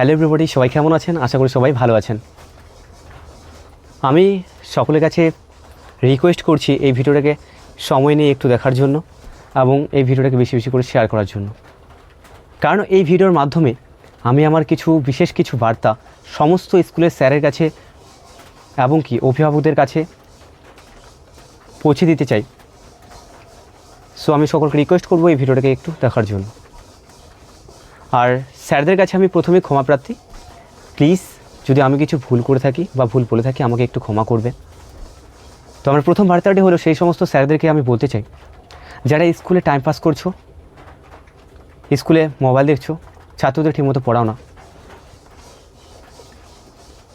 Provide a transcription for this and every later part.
Hello everybody সবাই কেমন আছেন? আশা করি সবাই ভালো আছেন। আমি সকলের কাছে রিকোয়েস্ট করছি এই ভিডিওটাকে সময় নিয়ে একটু দেখার জন্য এবং এই ভিডিওটাকে বেশি বেশি করে শেয়ার করার জন্য। কারণ এই ভিডিওর মাধ্যমে আমি আমার কিছু, বিশেষ কিছু বার্তা সমস্ত স্কুলের স্যারের কাছে এবং কি অভিভাবকদের কাছে পৌঁছে দিতে চাই। সো আমি সকলকে রিকোয়েস্ট করব এই ভিডিওটাকে একটু দেখার জন্য। আর স্যারদের কাছে আমি প্রথমে ক্ষমা প্রার্থী। প্লিজ, যদি আমি কিছু ভুল করে থাকি বা ভুল বলে থাকি, আমাকে একটু ক্ষমা করবে তো আমার প্রথম বার্তাটি হলো, সেই সমস্ত স্যারদেরকে আমি বলতে চাই। যারা স্কুলে টাইম পাস করছ, স্কুলে মোবাইল দেখছ, ছাত্রদের ঠিকমতো পড়াও না।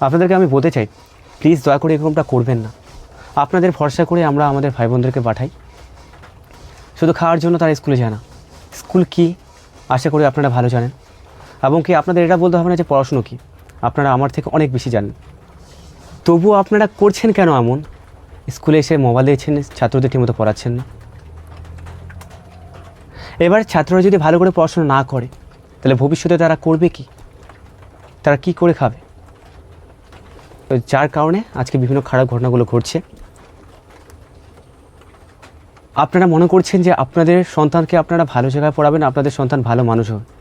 আপনাদেরকে আমি বলতে চাই, প্লিজ দয়া করে এরকমটা করবেন না। আপনাদের ভরসা করে আমরা আমাদের ভাই বোনদেরকে পাঠাই। শুধু খাওয়ার জন্য তারা স্কুলে যায় না। স্কুল কী? আশা করি আপনারা ভালো জানেন। এবং কি আপনাদের এটা বলতে হবে না যে পড়াশুনো কী? আপনারা আমার থেকে অনেক বেশি জানেন। তবুও আপনারা করছেন কেন এমন? স্কুলে এসে মোবাইল দিয়েছেন ছাত্রদের ঠিকমতো পড়াচ্ছেন না। এবার ছাত্ররা যদি ভালো করে পড়াশোনা না করে, তাহলে ভবিষ্যতে তারা করবে কি? তারা কি করে খাবে? তো যার কারণে আজকে বিভিন্ন খারাপ ঘটনাগুলো ঘটছে। আপনারা মনে করছেন যে আপনাদের সন্তানকে আপনারা ভালো জায়গায় পড়াবেন, আপনাদের সন্তান ভালো মানুষ হবে।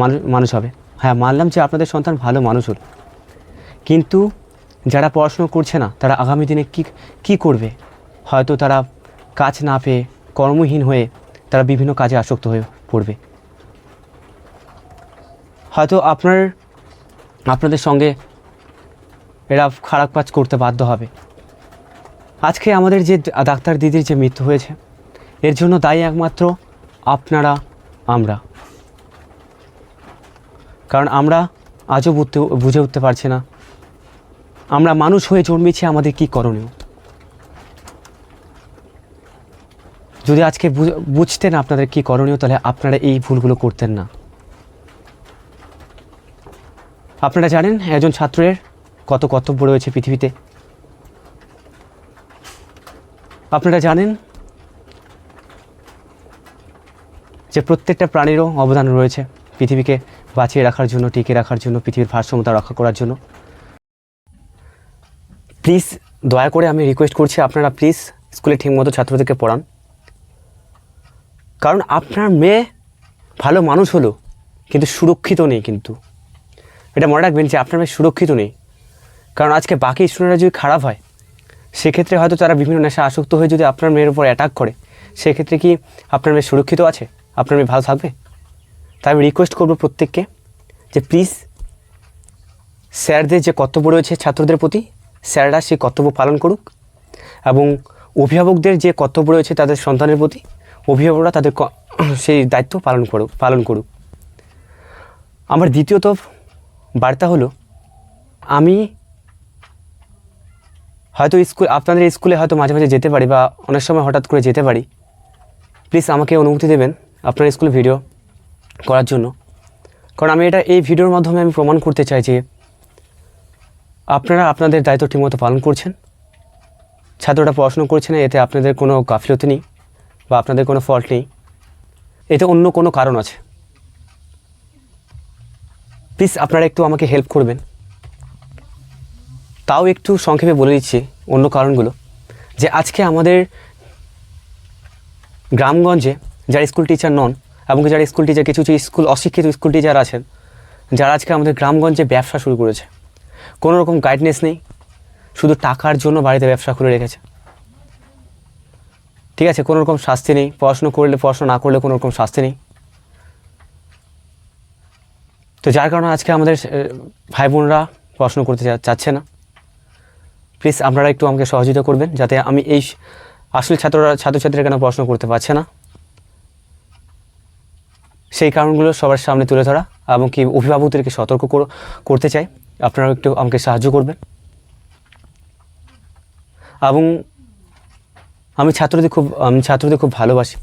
মানুষ মানুষ হবে। হ্যাঁ মানলাম যে আপনাদের সন্তান ভালো মানুষ হল কিন্তু যারা পড়াশুনো করছে না, তারা আগামী দিনে কি কি করবে? হয়তো তারা কাজ না পেয়ে, কর্মহীন হয়ে তারা বিভিন্ন কাজে আসক্ত হয়ে পড়বে। হয়তো আপনার, আপনাদের সঙ্গে এরা খারাপ কাজ করতে বাধ্য হবে। আজকে আমাদের যে ডাক্তার দিদির যে মৃত্যু হয়েছে, এর জন্য দায়ী একমাত্র আপনারা, আমরা। কারণ আমরা আজও বুঝতে বুঝে উঠতে পারছি না। আমরা মানুষ হয়ে জন্মেছি, আমাদের কি করণীয়? যদি আজকে বুঝ- বুঝতেন আপনাদের কি করণীয়, তাহলে আপনারা এই ভুলগুলো করতেন না। আপনারা জানেন একজন ছাত্রের কত কর্তব্য রয়েছে পৃথিবীতে? আপনারা জানেন যে প্রত্যেকটা প্রাণীরও অবদান রয়েছে পৃথিবীকে বাঁচিয়ে রাখার জন্য টিকে রাখার জন্য, পৃথিবীর ভারসাম্যতা রক্ষা করার জন্য। প্লিজ দয়া করে আমি রিকোয়েস্ট করছি আপনারা প্লিজ স্কুলে ঠিকমতো ছাত্রদেরকে পড়ান। কারণ আপনার মেয়ে ভালো মানুষ হলো, কিন্তু সুরক্ষিত নেই কিন্তু। এটা মনে রাখবেন যে আপনার মেয়ে সুরক্ষিত নেই। কারণ আজকে বাকি স্টুডেন্টরা যদি খারাপ হয়, সেক্ষেত্রে হয়তো তারা বিভিন্ন নেশা আসক্ত হয়ে যদি আপনার মেয়ের উপর অ্যাটাক করে, সেক্ষেত্রে কি আপনার মেয়ে সুরক্ষিত আছে? আপনার মেয়ে ভালো থাকবে? তাই আমি রিকোয়েস্ট করব প্রত্যেককে যে প্লিজ স্যারদের যে কর্তব্য রয়েছে ছাত্রদের প্রতি, স্যাররা সেই কর্তব্য পালন করুক এবং অভিভাবকদের যে কর্তব্য রয়েছে তাদের সন্তানের প্রতি, অভিভাবকরা তাদের সেই দায়িত্ব পালন করুক পালন করুক। আমার দ্বিতীয়ত বার্তা হলো, আমি হয়তো স্কুল, আপনাদের স্কুলে হয়তো মাঝে মাঝে যেতে পারি বা অনেক সময় হঠাৎ করে যেতে পারি। প্লিজ আমাকে অনুমতি দেবেন, আপনার স্কুলে ভিডিও করার জন্য। কারণ আমি এটা এই ভিডিওর মাধ্যমে আমি প্রমাণ করতে চাই যে আপনারা আপনাদের দায়িত্ব ঠিকমতো পালন করছেন, ছাত্ররা পড়াশুনো করছে না, এতে আপনাদের কোনো গাফিলতি নেই বা আপনাদের কোনো ফল্ট নেই। এতে অন্য কোনো কারণ আছে। প্লিজ আপনারা একটু আমাকে হেল্প করবেন। তাও একটু সংক্ষেপে বলে দিচ্ছি অন্য কারণগুলো। যে আজকে আমাদের গ্রামগঞ্জে যারা স্কুল টিচার নন এবং যারা স্কুল টিচার কিছু কিছু স্কুল অশিক্ষিত স্কুল টিচার আছেন, যারা আজকে আমাদের গ্রামগঞ্জে ব্যবসা শুরু করেছে। কোনো রকম গাইডনেস নেই, শুধু টাকার জন্য বাড়িতে ব্যবসা খুলে রেখেছে। ঠিক আছে, কোনো রকম শাস্তি নেই, পড়াশুনো করলে, পড়াশোনা না করলে কোনো রকম শাস্তি নেই। তো যার কারণে আজকে আমাদের ভাই বোনরা পড়াশুনো করতে চাচ্ছে না। প্লিজ আপনারা একটু আমাকে সহযোগিতা করবেন, যাতে আমি এই আসলে ছাত্ররা, ছাত্রছাত্রীরা কেন পড়াশোনা করতে পারছে না। সেই কারণগুলো সবার সামনে তুলে ধরা এবং কি অভিভাবকদেরকে সতর্ক করতে চাই। আপনারা একটু আমাকে সাহায্য করবেন। এবং আমি ছাত্রদের খুব, আমি ছাত্রদের খুব ভালোবাসি।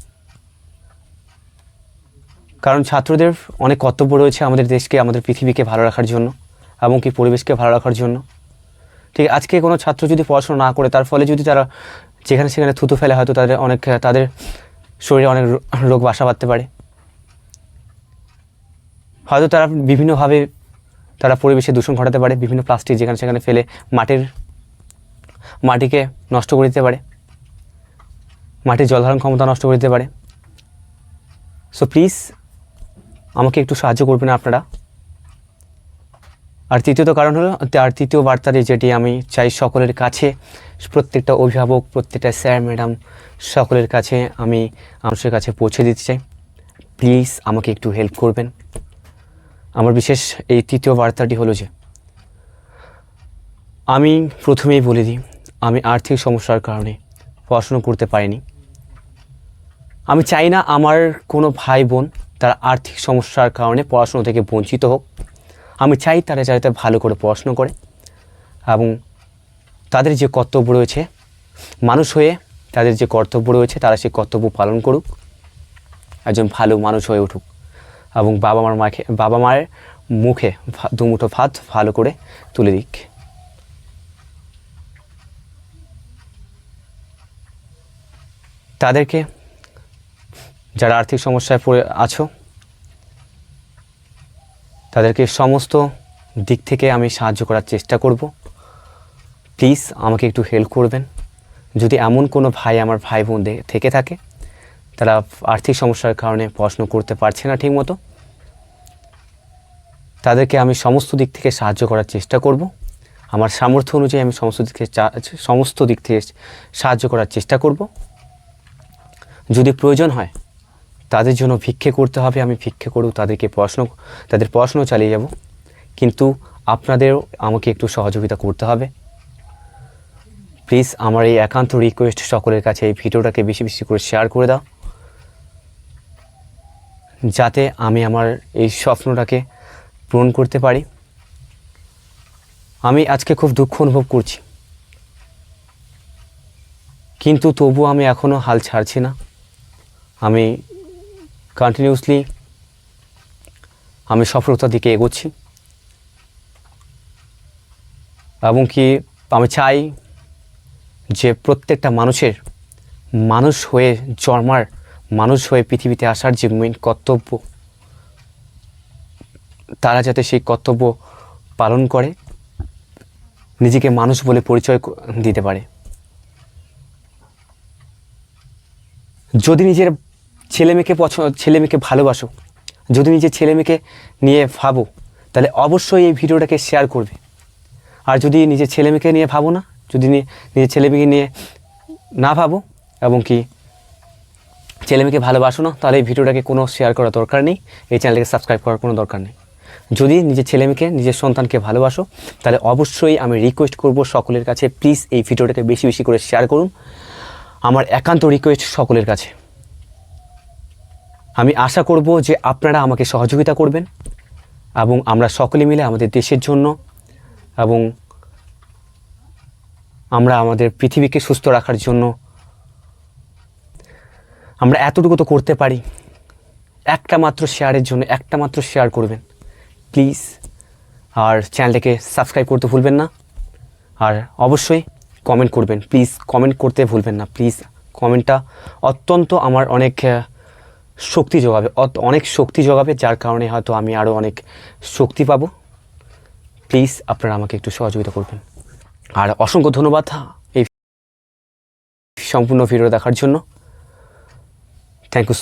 কারণ ছাত্রদের অনেক কর্তব্য রয়েছে আমাদের দেশকে, আমাদের পৃথিবীকে ভালো রাখার জন্য এবং কি পরিবেশকে ভালো রাখার জন্য। ঠিক, আজকে কোনো ছাত্র যদি পড়াশোনা না করে, তার ফলে যদি তারা যেখানে সেখানে থুতু ফেলে, হয়তো তাদের অনেক, তাদের শরীরে অনেক রোগ বাসা বাঁধতে পারে। হয়তো তারা বিভিন্নভাবে তারা পরিবেশে দূষণ ঘটাতে পারে, বিভিন্ন প্লাস্টিক যেখানে সেখানে ফেলে মাটির, মাটিকে নষ্ট করে দিতে পারে, মাটির জলধারণ ক্ষমতা নষ্ট করে দিতে পারে। সো প্লিজ আমাকে একটু সাহায্য করবেন আপনারা। আর তৃতীয়ত কারণ হলো, আর তৃতীয় বার্তাটি যেটি আমি চাই সকলের কাছে, প্রত্যেকটা অভিভাবক, প্রত্যেকটা স্যার ম্যাডাম সকলের কাছে আমি মানুষের কাছে পৌঁছে দিতে চাই। প্লিজ আমাকে একটু হেল্প করবেন। আমার বিশেষ এই তৃতীয় বার্তাটি হলো যে, আমি প্রথমেই বলে দিই, আমি আর্থিক সমস্যার কারণে পড়াশুনো করতে পারিনি। আমি চাই না আমার কোনো ভাই বোন তারা আর্থিক সমস্যার কারণে পড়াশুনো থেকে বঞ্চিত হোক। আমি চাই তারা যাতে ভালো করে পড়াশুনো করে এবং তাদের যে কর্তব্য রয়েছে, মানুষ হয়ে তাদের যে কর্তব্য রয়েছে, তারা সেই কর্তব্য পালন করুক। একজন ভালো মানুষ হয়ে উঠুক। এবং বাবা মার মাকে বাবা মায়ের মুখে দুমুঠো ভাত ভালো করে তুলে দিক। তাদেরকে, যারা আর্থিক সমস্যায় পড়ে আছো, তাদেরকে সমস্ত দিক থেকে আমি সাহায্য করার চেষ্টা করব। প্লিজ আমাকে একটু হেল্প করবেন। যদি এমন কোনো ভাই, আমার ভাই বোন থেকে থাকে তারা আর্থিক সমস্যার কারণে পড়াশুনো করতে পারছে না ঠিকমতো। তাদেরকে আমি সমস্ত দিক থেকে সাহায্য করার চেষ্টা করব। আমার সামর্থ্য অনুযায়ী আমি সমস্ত দিক থেকে সমস্ত দিক থেকে সাহায্য করার চেষ্টা করব। যদি প্রয়োজন হয়, তাদের জন্য ভিক্ষে করতে হবে, আমি ভিক্ষে করব, তাদেরকে পড়াশুনো তাদের পড়াশুনো চালিয়ে যাব। কিন্তু আপনাদেরও আমাকে একটু সহযোগিতা করতে হবে। প্লিজ আমার এই একান্ত রিকোয়েস্ট সকলের কাছে এই ভিডিওটাকে বেশি বেশি করে শেয়ার করে দাও। যাতে আমি আমার এই স্বপ্নটাকে পূরণ করতে পারি। আমি আজকে খুব দুঃখ অনুভব করছি। কিন্তু তবু আমি এখনও হাল ছাড়ছি না। আমি কন্টিনিউসলি আমি সফলতার দিকে এগোচ্ছি। এবং কি আমি চাই যে প্রত্যেকটা মানুষের মানুষ হয়ে জন্মার মানুষ হয়ে পৃথিবীতে আসার যে মেন কর্তব্য, তারা যাতে সেই কর্তব্য পালন করে, নিজেকে মানুষ বলে পরিচয় দিতে পারে। যদি নিজের ছেলে মেয়েকে পছন্দ ছেলে মেয়েকে ভালোবাসো, যদি নিজের ছেলে মেয়েকে নিয়ে ভাবো, তাহলে অবশ্যই এই ভিডিওটাকে শেয়ার করবে। আর যদি নিজের ছেলে মেয়েকে নিয়ে ভাবো না, যদি নিজের ছেলে মেয়েকে নিয়ে না ভাবো, এবং কি ছেলে মেয়েকে ভালোবাসো না, তাহলে এই ভিডিওটাকে কোনো শেয়ার করার দরকার নেই, এই চ্যানেলকে সাবস্ক্রাইব করার কোনো দরকার নেই। যদি নিজের ছেলে মেয়েকে নিজের সন্তানকে ভালোবাসো, তাহলে অবশ্যই আমি রিকোয়েস্ট করব সকলের কাছে প্লিজ এই ভিডিওটাকে বেশি বেশি করে শেয়ার করুন। আমার একান্ত রিকোয়েস্ট সকলের কাছে। আমি আশা করব যে আপনারা আমাকে সহযোগিতা করবেন এবং আমরা সকলে মিলে আমাদের দেশের জন্য এবং আমরা আমাদের পৃথিবীকে সুস্থ রাখার জন্য আমরা এতটুকু তো করতে পারি। একটা মাত্র শেয়ারের জন্য, একটা মাত্র শেয়ার করবেন। প্লিজ আর চ্যানেলটাকে সাবস্ক্রাইব করতে ভুলবেন না। আর অবশ্যই কমেন্ট করবেন। প্লিজ কমেন্ট করতে ভুলবেন না। প্লিজ কমেন্টটা অত্যন্ত আমার অনেক শক্তি যোগাবে। অনেক শক্তি যোগাবে, যার কারণে হয়তো আমি আরও অনেক শক্তি পাব। প্লিজ আপনারা আমাকে একটু সহযোগিতা করবেন। আর অসংখ্য ধন্যবাদ এই সম্পূর্ণ ভিডিও দেখার জন্য। kayak